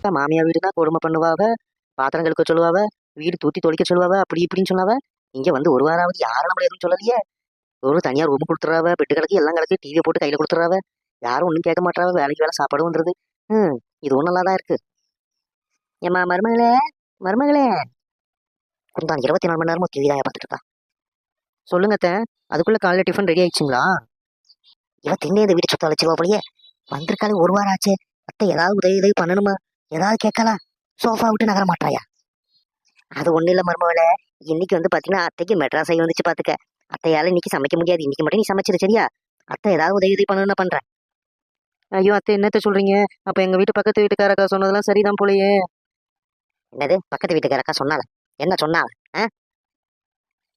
அக்கா மாமியார் தான் கொடுமை பண்ணுவாவ. பாத்திரம் கழுக்க சொல்லுவாவ. வீடு தூத்தி தொலைக்க சொல்லுவாவ. அப்படி இப்படின்னு சொன்னாவ. இங்க வந்து ஒரு வாராவது யாரும் நம்மள எதுவும் சொல்லலையே. ஒரு தனியார் ரூம் கொடுத்துறாவ. பெட்டு கிடக்கு எல்லாம் கிடக்கு டிவியை போட்டு கையில கொடுத்துறாவ. யாரும் ஒன்றும் கேட்க மாட்டாவ. வேலைக்கு வேலை சாப்பாடு வந்துருது. ம் இதுவும் நல்லா தான் இருக்கு. ஏம்மா மருமகளே? மருமகளே? குந்தான் இருபத்தி நாலு மணி நேரமும் டிவி தான் பார்த்துட்டு இருக்கா. சொல்லுங்க அத்தை. அதுக்குள்ள காலையில டிஃபன் ரெடி ஆயிடுச்சுங்களா? இவன் தின்னே இந்த வீட்டு சுத்த அழைச்சிருவா போலயே. வந்திருக்காலே ஒரு வாரம் ஆச்சு. அத்தை ஏதாவது உதவி உதவி பண்ணணுமா? ஏதாவது கேட்கலாம். சோஃபா விட்டு நகர மாட்டாயா? அது ஒண்ணு இல்ல மருமகளே. இன்னைக்கு வந்து பாத்தீங்கன்னா அத்தைக்கு மெட்ராஸ் ஆகி வந்துச்சு பாத்துக்க. அத்தையால இன்னைக்கு சமைக்க முடியாது. இன்னைக்கு மட்டும் நீ சமைச்சிரு சரியா? அத்தை ஏதாவது உதவி உதவி பண்ணணும்னு நான் பண்றேன் ஐயோ அத்தை என்னத்த சொல்றீங்க? அப்ப எங்க வீட்டு பக்கத்து வீட்டுக்காரக்கா சொன்னதெல்லாம் சரிதான் போலயே. என்னது? பக்கத்து வீட்டுக்காரக்கா சொன்னால என்ன சொன்னால ஆ?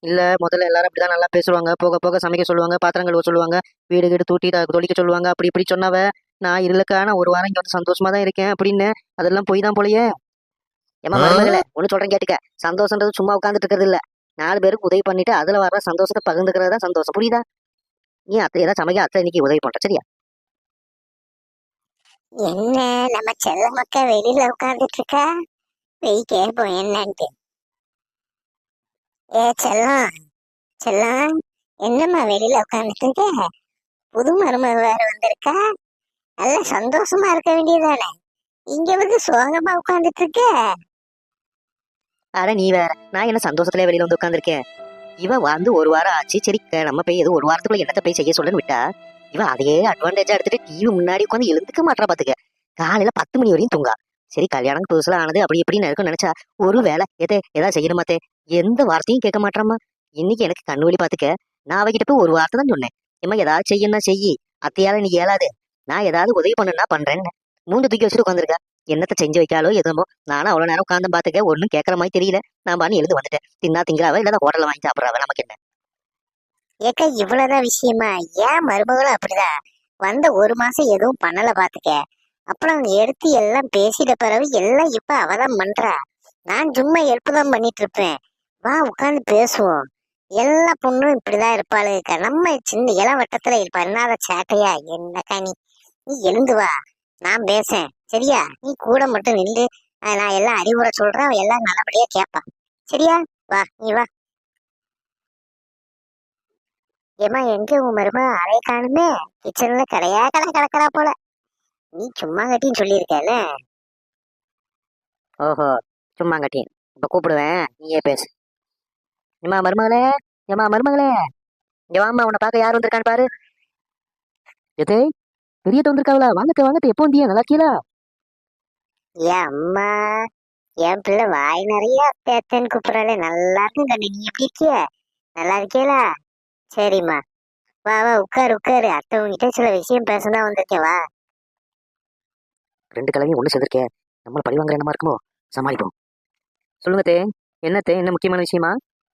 இல்ல முதல்ல எல்லாரும் அப்படிதான் நல்லா பேசுவாங்க. போக போக சமைக்க சொல்லுவாங்க பாத்திரம் கழுவ சொல்லுவாங்க வீடு வீடு தூட்டி த- தொளிக்க சொல்லுவாங்க. அப்படி இப்படி சொன்னவ. நான் இல்லக்கா நான் ஒரு வாரம் இங்க வந்து சந்தோஷமா தான் இருக்கேன். அப்படின்னு அதெல்லாம் போய் தான் போலயே. ஏமா? மருமகளே ஒண்ணு சொல்றேன் கேட்டுக்க. சந்தோஷம்ன்றது சும்மா உட்காந்துட்டு இருக்கிறது இல்ல. நாலு பேருக்கு உதவி பண்ணிட்டு அதுல வர்ற சந்தோஷத்தை பகிர்ந்துக்கிறது தான் சந்தோஷம். புரியுதா? நீ அத்தை ஏதாவது சமைக்க அத்தை இன்னைக்கு உதவி பண்ற. சரியா? என்ன நம்ம செல்ல மக்க வெளியில உட்கார்ந்துட்டு இருக்கா போய் கேட்போம் என்னன்ட்டு. ஏ செல்லம். செல்லம் என்னம்மா வெளியில உட்கார்ந்துட்டு இருக்க புது மருமக வேற வந்திருக்கா? நல்ல சந்தோஷமா இருக்க வேண்டியதானே இங்க வந்து சோகமா உட்காந்துட்டு இருக்க அட நீ வேற நான் என்ன சந்தோஷத்துல வெளியில வந்து உட்காந்துருக்கேன் இவ வந்து ஒரு வாரம் ஆச்சு சரி நம்ம போய் ஏதோ ஒரு வாரத்துக்குள்ள என்னத்த போய் செய்ய சொல்லுன்னு விட்டா? இவ அதையே அட்வான்டேஜா எடுத்துட்டு டிவி முன்னாடி உட்காந்து எழுந்துக்க மாட்டா பாத்துக்க. காலையில பத்து மணி வரையும் தூங்கா. சரி கல்யாணம் புதுசுல ஆனது அப்படி இப்படின்னு இருக்கும் நினைச்சா ஒரு வேலை எதே ஏதாவது செய்யணுமாத்தே எந்த வார்த்தையும் கேட்க மாட்டாமா இன்னைக்கு எனக்கு கண்ணு வழி பாத்துக்க. நான் அவகிட்ட போய் ஒரு வார்த்தை தான் சொன்னேன். இம்மா ஏதாவது செய்யணும்னா செய்யி. அத்தையால நீ ஏலாது நான் ஏதாவது உதவி பண்ணுனா பண்றேன்னு. மூன்று தூக்கி வச்சுட்டு உட்காந்துருக்கா என்னத்த செஞ்சு வைக்காலோ எதுமோ நானும் அவ்வளவு நேரம் உட்காந்து பாத்துக்க ஒண்ணும் கேட்கற மாதிரி தெரியல. நான் பான்னு எழுந்து வந்துட்டேன். தின்னா திங்கிறாவ இல்லாத ஹோட்டல்ல வாங்கி சாப்பிடுறாவ நமக்கு என்ன? ஏக்கா இவ்வளவுதான் விஷயமா? ஏன் மருமகளும் அப்படிதான் வந்த ஒரு மாசம் எதுவும் பண்ணல பாத்துக்க. அப்புறம் எடுத்து எல்லாம் பேசிட்ட பிறகு எல்லாம் இப்ப அவதான் பண்றா. நான் சும்மா எழுப்புதான் பண்ணிட்டு இருப்பேன் வா உட்காந்து பேசுவோம். எல்லா பொண்ணும் இப்படிதான் இருப்பாளுக்கா நம்ம சின்ன இளவட்டத்துல இருப்பா என்ன சேட்டையா? என்னக்கா நீ? நீ எழுந்து வா. நான் பேசேன். சரியா? நீ கூட மட்டும் நின்று நான் எல்லாம் அறிவுரை சொல்றேன். எல்லாம் நல்லபடியா கேட்பா சரியா? வா நீ வா. ஏமா எங்க உன் மருமா அறைய காணுமே? கிச்சன்ல கடையா? கடை கிடக்குறா போல. நீ சும்மா கட்டின்னு சொல்லியிருக்கல ஓஹோ சும்மா கட்டின் இப்ப கூப்பிடுவேன். நீயே பேசு. ஏமா மருமகளே? ஏமா மருமகளே? இங்க வாம்மா உன்னை பார்க்க யார் வந்திருக்கான்னு பாரு. எதே? பெரியத்த வந்திருக்காங்களா வாங்கத்த வாங்கத்த எப்போ வந்தியா? நல்லா இருக்கீங்களா அம்மா என் பிள்ளை வாய் நிறைய அத்தைன்னு கூப்பிடறாளே. நல்லா இருக்கும் கண்ணு. நீ எப்படி இருக்கிய? நல்லா இருக்கியலா சரிம்மா. வா வா உட்காரு உட்காரு. அத்தை உங்ககிட்ட சில விஷயம் பேசதான் வந்திருக்கேன். வா. ரெண்டு கிழமையும் ஒண்ணு சேர்ந்திருக்கே நம்மள பழி வாங்குற என்னமா இருக்குமோ? சமாளிப்போம். சொல்லுங்க தே என்னத்தே என்ன முக்கியமான விஷயமா?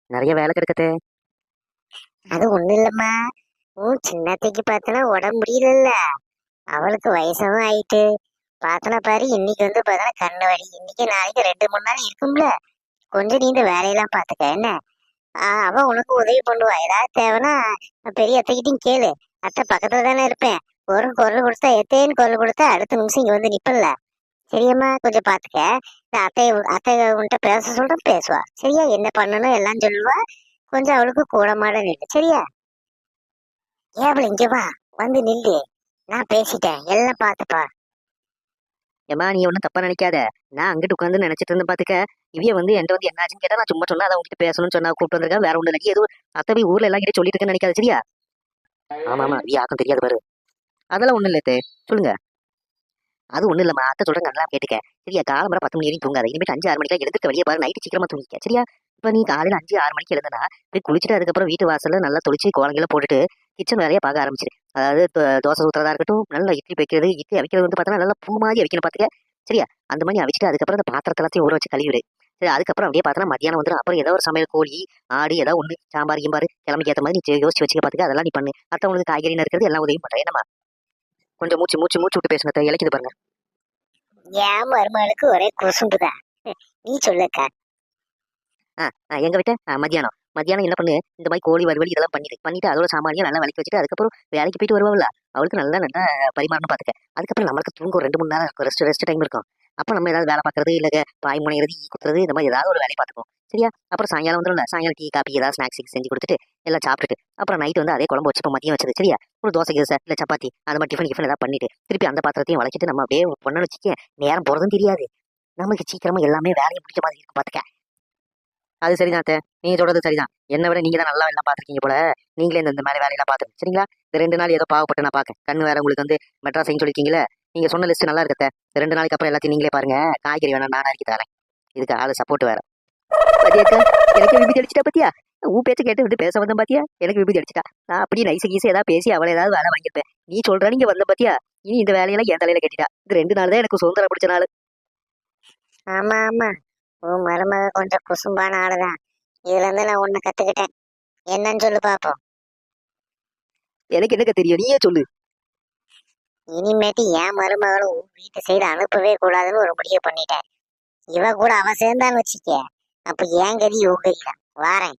நிறைய வேலை கிடக்கத்தே அது ஒண்ணும் இல்லம்மா. உன் சின்னத்தைக்கு பார்த்தனா உடம்பு முடியலல்ல. அவளுக்கு வயசாவும் ஆயிட்டு. பார்த்தனா பாரு இன்னைக்கு வந்து பார்த்தனா கண்ணு வலி. இன்னைக்கு நாளைக்கு ரெண்டு மூணு நாள் இருக்கும்ல. கொஞ்சம் நீ இந்த வேலையெல்லாம் பார்த்துக்க என்ன? ஆஹ் அவ உனக்கு உதவி பண்ணுவா. ஏதாவது தேவைன்னா பெரிய அத்தைக்கிட்டையும் கேளு. அத்தை பக்கத்துல தானே இருப்பேன். ஒரு குரல் கொடுத்தா எத்தேன்னு குரல் கொடுத்தா அடுத்த நிமிஷம் இங்க வந்து நிப்பல்ல. சரியம்மா கொஞ்சம் பார்த்துக்க இந்த அத்தை அத்தை உன்கிட்ட பேச சொல்றேன் பேசுவா. சரியா? என்ன பண்ணணும் எல்லாம் சொல்லுவா. கொஞ்சம் அவளுக்கு கூட மாட நில்லு. சரியா? ஏவல இங்க வா. வந்து நில்லு. நான் பேசிட்டேன். எல்லாம் பாத்துப்பா ஏமா நீ ஒன்றும் தப்பா நினைக்காத. நான் அங்கிட்டு உட்காந்து நினைச்சிட்டு இருந்தேன் பாத்துக்க. இவிய வந்து என்கிட்ட வந்து என்னாச்சுன்னு கேட்டா நான் சும்மா சொன்னா அதை உங்ககிட்ட பேசணும்னு சொன்னா கூப்பிட்டு வந்திருக்கேன். வேற ஒண்ணு இல்லை. எதுவும் அத்தை போய் ஊர்ல எல்லாம் கிட்ட சொல்லிட்டு இருக்கேன்னு நினைக்காத சரியா? ஆமா ஆமா. இவிய ஆக்கம் தெரியாது பாரு. அதெல்லாம் ஒண்ணும் இல்லை தே சொல்லுங்க. அது ஒண்ணும் இல்லம்மா. அத்தை சொல்றேன் நல்லா கேட்டுக்க. சரியா? காலம்பரம் பத்து மணி வரைக்கும் தூங்காத. இனிமேட்டு அஞ்சு ஆறு மணிக்கு எடுத்துக்க வெளியே பாரு. நைட்டு சீக்கிரமா தூங்கிக்க. சரியா? இப்ப நீ காலையில அஞ்சு ஆறு மணிக்கு எழுந்தனா போய் குளிச்சுட்டு அதுக்கப்புறம் வீட்டு வாசல்ல நல்லா தொளிச்சு கோலங்களை போட்டுட்டு கிச்சன் வேலையை பார்க்க ஆரம்பிச்சிரு. அதாவது தோசை ஊத்துறதா இருக்கட்டும் நல்லா இட்லி வைக்கிறது இட்லி அவிக்கிறது வந்து பார்த்தா நல்லா பூ மாதிரி அவிக்கணும் பாத்துக்க. சரியா? அந்த மாதிரி அவிச்சிட்டு அதுக்கப்புறம் அந்த பாத்திரத்தை எல்லாத்தையும் ஊற வச்சு கழுவிடு. சரி அதுக்கப்புறம் அப்படியே பார்த்தா மத்தியானம் வந்துடும். அப்புறம் ஏதோ ஒரு சமையல் கோழி ஆடு ஏதோ ஒண்ணு சாம்பார் கிம்பார் கிளம்பிக்கு ஏற்ற மாதிரி நீ யோசிச்சு வச்சுக்க பாத்துக்க. அதெல்லாம் நீ பண்ணு. மத்தவங்களுக்கு காய்கறி நறுக்கிறது எல்லாம் உதவி பண்றேன் என்னமா கொஞ்சம் மூச்சு மூச்சு மூச்சு விட்டு பேசுங்க இலக்கிது பாருங்க. என் மருமகளுக்கு ஒரே குசும்புதான். நீ சொல்லுக்கா. ஆ, எங்க விட்ட? ஆ, மத்தியானம் என்ன பண்ணு? இந்த மாதிரி கோழி வறுவல் இதெல்லாம் பண்ணிடு. பண்ணிட்டு அதோட சாமானியம் நல்லா விளக்கி வச்சுட்டு அதுக்கப்புறம் வேலைக்கு போயிட்டு வருவாள்ல அவளுக்கு நல்லா நல்லா பரிமாறணும் பாத்துக்க. அதுக்கப்புறம் நம்மளுக்கு தூங்க ஒரு ரெண்டு மூணு நேரம் இருக்கும் ரெஸ்ட் ரெஸ்ட் டைம் இருக்கும். அப்போ நம்ம ஏதாவது வேலை பார்க்கறது இல்லை பாய் முனைகிறது ஈ குத்துறது இந்த மாதிரி ஏதாவது ஒரு வேலையை பார்த்துக்குவோம் சரியா? அப்புறம் சாயங்காலம் வந்துடும்ல சாயங்காலம் டீ காப்பி ஏதாவது ஸ்நாக்ஸ் செஞ்சு கொடுத்துட்டு எல்லாம் சாப்பிட்டுட்டு அப்புறம் நைட் வந்து அதே குழம்பு வச்சு இப்போ மதியம் வச்சது. சரியா? ஒரு தோசை கீசை இல்லை சப்பாத்தி அந்த மாதிரி டிஃபன் டிஃபன் ஏதாவது பண்ணிட்டு திருப்பி அந்த பாத்திரத்தையும் வளைச்சிட்டு நம்ம அப்படியே பொண்ணு வச்சுக்க நேரம் போகிறதும் தெரியாது. நமக்கு சீக்கிரமா எல்லாமே வேலையை முடிச்ச மாதிரி இருக்கும் பார்த்துக்க அது சரிதான் அத்தை. நீ சொல்றது சரிதான். என்னை விட நீங்க தான் நல்லா எல்லாம் பார்த்துருக்கீங்க போல. நீங்களே இந்த மாதிரி வேலையெல்லாம் பார்த்துருங்க சரிங்களா? இந்த ரெண்டு நாள் ஏதோ பாவப்பட்டு நான் பார்க்க கண்ணு வேற உங்களுக்கு வந்து மெட்ராஸ் சொல்லிருக்கீங்களே நீங்க சொன்ன லிஸ்ட் நல்லா இருக்கத்த ரெண்டு நாளைக்கு அப்புறம் எல்லாத்தையும் நீங்களே பாருங்க. காய்கறி வேணா நான் அரைக்கி தரேன். இதுக்கு ஆளு சப்போர்ட் வேற. பாத்தியாக்கா எனக்கு விபதி அடிச்சிட்டா பாத்தியா? உன் பேச்ச கேட்டு விட்டு பேச வந்தேன் பாத்தியா? எனக்கு விபதி அடிச்சிட்டா. நான் அப்படியே நைசு கீசு ஏதாவது பேசி அவளை ஏதாவது வேலை வாங்கியிருப்பேன். நீ சொல்ற நீங்க வந்த பாத்தியா? இனி இந்த வேலையெல்லாம் என் தலையில கட்டிட்டா. இது ரெண்டு நாள் தான் எனக்கு சுதந்திரம் பிடிச்ச நாள். ஆமா ஆமா. உன் மருமக கொஞ்சம் குசும்பான ஆளுதான். இதுல இருந்து நான் ஒண்ணு கத்துக்கிட்டேன். என்னன்னு சொல்லு பாப்போம். எனக்கு என்னக்க தெரியும்? நீயே சொல்லு. இனிமேட்டு என் மருமகளும் உன் வீட்டு சைடு அனுப்பவே கூடாதுன்னு ஒரு முடிவு பண்ணிட்டேன். இவ கூட அவ சேர்ந்தான்னு வச்சுக்க. அப்ப ஏன் கதி உன் கதி தான் வாரேன்.